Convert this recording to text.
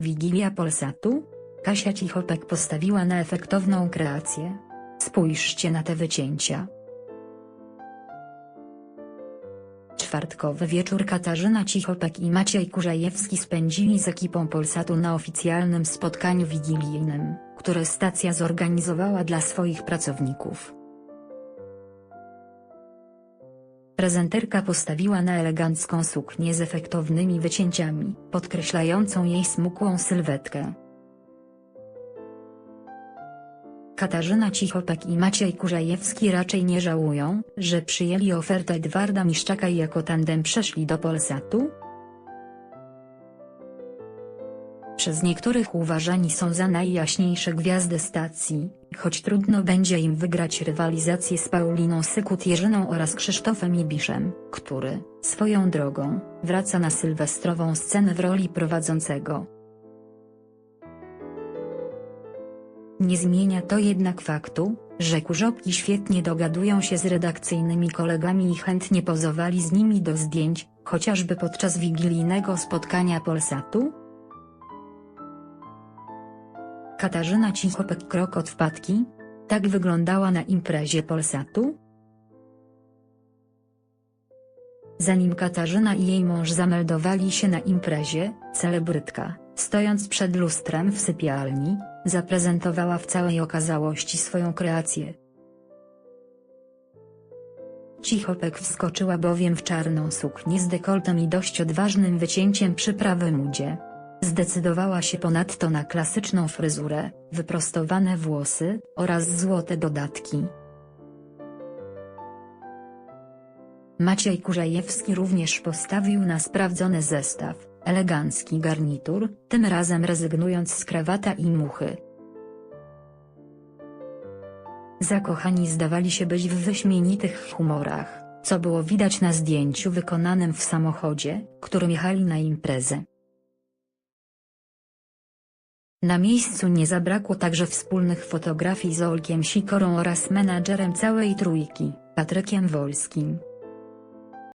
Wigilia Polsatu? Kasia Cichopek postawiła na efektowną kreację. Spójrzcie na te wycięcia. Czwartkowy wieczór Katarzyna Cichopek i Maciej Kurzajewski spędzili z ekipą Polsatu na oficjalnym spotkaniu wigilijnym, które stacja zorganizowała dla swoich pracowników. Prezenterka postawiła na elegancką suknię z efektownymi wycięciami, podkreślającą jej smukłą sylwetkę. Katarzyna Cichopek i Maciej Kurzajewski raczej nie żałują, że przyjęli ofertę Edwarda Miszczaka i jako tandem przeszli do Polsatu? Przez niektórych uważani są za najjaśniejsze gwiazdy stacji, choć trudno będzie im wygrać rywalizację z Pauliną Sykut-Jerzyną oraz Krzysztofem Ibiszem, który, swoją drogą, wraca na sylwestrową scenę w roli prowadzącego. Nie zmienia to jednak faktu, że kurzopki świetnie dogadują się z redakcyjnymi kolegami i chętnie pozowali z nimi do zdjęć, chociażby podczas wigilijnego spotkania Polsatu? Katarzyna Cichopek krok od wpadki? Tak wyglądała na imprezie Polsatu? Zanim Katarzyna i jej mąż zameldowali się na imprezie, celebrytka, stojąc przed lustrem w sypialni, zaprezentowała w całej okazałości swoją kreację. Cichopek wskoczyła bowiem w czarną suknię z dekoltem i dość odważnym wycięciem przy prawym udzie. Zdecydowała się ponadto na klasyczną fryzurę, wyprostowane włosy, oraz złote dodatki. Maciej Kurzajewski również postawił na sprawdzony zestaw, elegancki garnitur, tym razem rezygnując z krawata i muchy. Zakochani zdawali się być w wyśmienitych humorach, co było widać na zdjęciu wykonanym w samochodzie, którym jechali na imprezę. Na miejscu nie zabrakło także wspólnych fotografii z Olkiem Sikorą oraz menadżerem całej trójki, Patrykiem Wolskim.